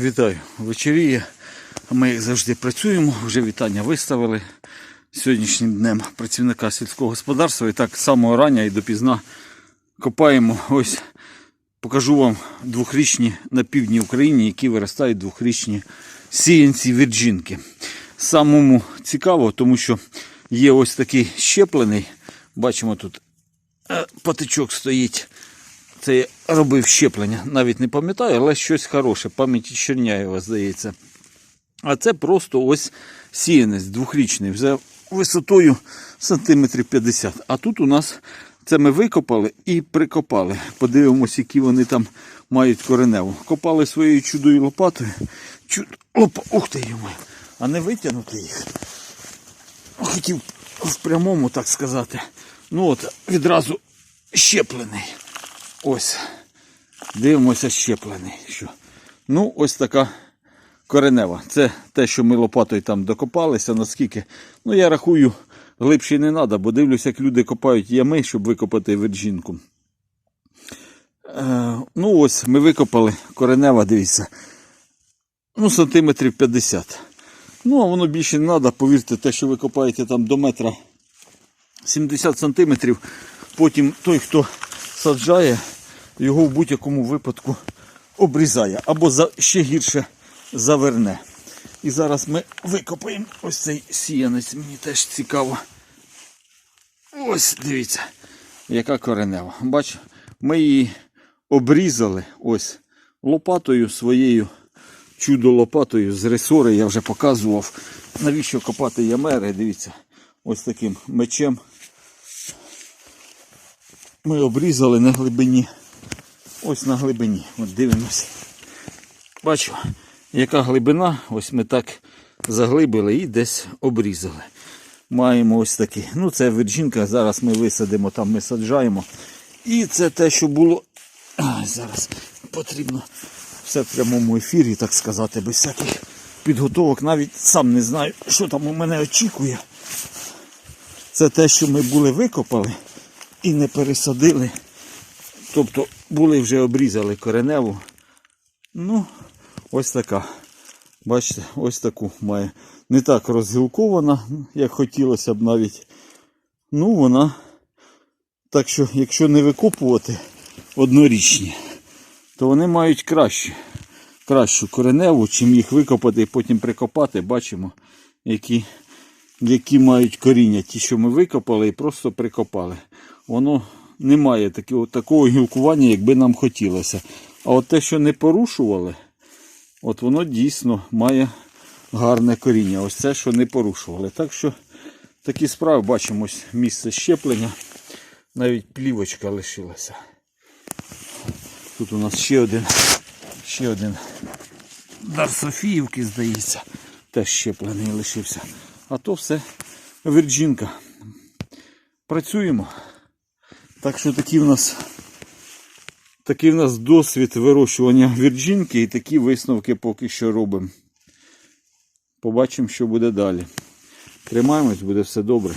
Вітаю. Вечеріє. Ми як завжди працюємо, вже вітання виставили сьогоднішнім днем працівника сільського господарства. І так самого рання і допізна копаємо. Ось покажу вам двохрічні на півдні України, які виростають двохрічні сіянці вірджинки. Самому цікаво, тому що є ось такий щеплений. Бачимо тут е, патичок стоїть. Це я робив щеплення. Навіть не пам'ятаю, але щось хороше. Пам'яті Черняєва, здається. А це просто ось сіянець двохрічний, вже висотою сантиметрів 50. А тут у нас це ми викопали і прикопали. Подивимось, які вони там мають кореневу. Копали своєю чудою лопатою. Чуд... Опа, ух ти йому. А не витягнути їх. Хотів в прямому, так сказати. Ну от, відразу щеплений. Ось. Дивимося щеплений. Що. Ну, ось така коренева. Це те, що ми лопатою там докопалися, наскільки. Ну, я рахую, глибше не треба, бо дивлюся, як люди копають ями, щоб викопати вирджинку. Е, ну, ось ми викопали коренева, дивіться. Ну, сантиметрів 50. Ну, а воно більше не треба, повірте, те, що ви копаєте там до метра 70 сантиметрів. Потім той, хто саджає, його в будь-якому випадку обрізає або ще гірше заверне. І зараз ми викопаємо ось цей сіянець. Мені теж цікаво. Ось дивіться, яка коренева. Бач, ми її обрізали ось лопатою своєю чудо лопатою з ресори я вже показував. Навіщо копати ямери? Дивіться, ось таким мечем. Ми обрізали на глибині. Ось на глибині. От дивимося. Бачу, яка глибина. Ось ми так заглибили і десь обрізали. Маємо ось такі. Ну, це вирджинка. Зараз ми висадимо, там ми саджаємо. І це те, що було. Зараз потрібно все в прямому ефірі, так сказати, без всяких підготовок. Навіть сам не знаю, що там у мене очікує. Це те, що ми були викопали і не пересадили. Тобто були вже обрізали кореневу. Ну, ось така. Бачите, ось таку має. Не так розгілкована, як хотілося б навіть. Ну, вона. Так що, якщо не викопувати однорічні, то вони мають краще, кращу кореневу, чим їх викопати і потім прикопати. Бачимо, які, які мають коріння. Ті, що ми викопали і просто прикопали. Воно не має такого, такого гілкування, якби нам хотілося. А от те, що не порушували, от воно дійсно має гарне коріння. Ось це, що не порушували. Так що такі справи бачимо ось місце щеплення. Навіть плівочка лишилася. Тут у нас ще один, ще один дар Софіївки, здається, теж щеплений лишився. А то все вірджинка. Працюємо. Так що такий в нас такий в нас досвід вирощування вірджинки і такі висновки поки що робимо. Побачимо, що буде далі. Тримаємось, буде все добре.